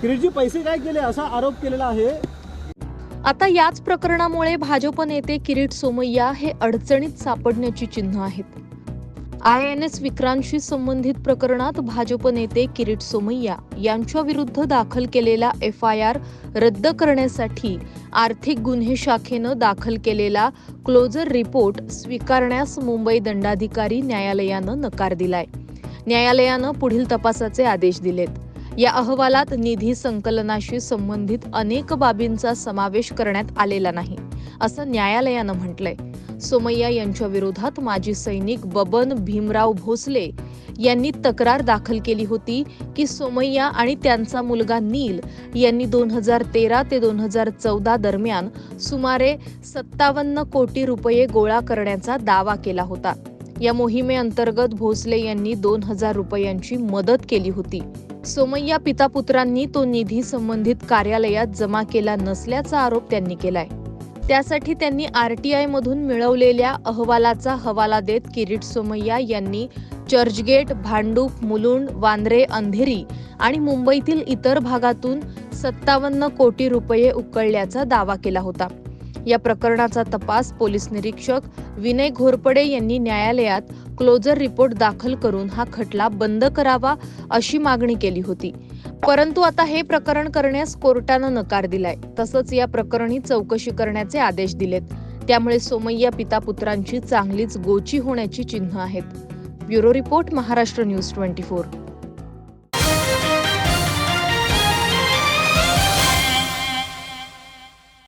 किरीटजी पैसे काय केले? असा आरोप केलेला आहे. आता याच प्रकरणामुळे भाजप नेते किरीट सोमय्या हे अडचणीत सापडण्याची चिन्ह आहेत. आय एन एस विक्रांतशी संबंधित प्रकरणात भाजप नेते किरीट सोमय्या यांच्या विरुद्ध दाखल केलेला एफ आय आर रद्द करण्यासाठी आर्थिक गुन्हे शाखेनं दाखल केलेला क्लोजर रिपोर्ट स्वीकारण्यास मुंबई दंडाधिकारी न्यायालयानं नकार दिलाय. न्यायालयानं पुढील तपासाचे आदेश दिलेत. या अहवालात निधी संकलनाशी संबंधित अनेक बाबींचा समावेश करण्यात आलेला नाही असं न्यायालयानं म्हटलंय. सोमय्या यांच्या विरोधात माजी सैनिक बबन भीमराव भोसले यांनी तक्रार दाखल केली होती की सोमय्या आणि त्यांचा मुलगा नील यांनी दोन हजार तेरा ते दोन हजार चौदा दरम्यान सुमारे सत्तावन्न कोटी रुपये गोळा करण्याचा दावा केला होता. या मोहिमेअंतर्गत भोसले यांनी दोन हजार रुपयांची मदत केली होती. सोमय्या पिता पुत्रांनी तो निधी संबंधित कार्यालयात जमा केला नसल्याचा आरोप त्यांनी केलाय. त्यासाठी त्यांनी आरटीआय मधून मिळवलेल्या अहवालाचा हवाला देत किरीट सोमय्या यांनी चर्चगेट भांडूप मुलुंड वांद्रे अंधेरी आणि मुंबईतील इतर भागातून सत्तावन्न कोटी रुपये उकळल्याचा दावा केला होता. या प्रकरणाचा तपास पोलीस निरीक्षक विनय घोरपडे यांनी न्यायालयात क्लोजर रिपोर्ट दाखल करून हा खटला बंद करावा अशी मागणी केली होती. परंतु आता हे प्रकरण करण्यास कोर्टानं नकार दिलाय. तसंच या प्रकरणी चौकशी करण्याचे आदेश दिलेत. त्यामुळे सोमय्या पिता पुत्रांची चांगलीच गोची होण्याची चिन्ह आहेत. Bureau report Maharashtra news twenty four.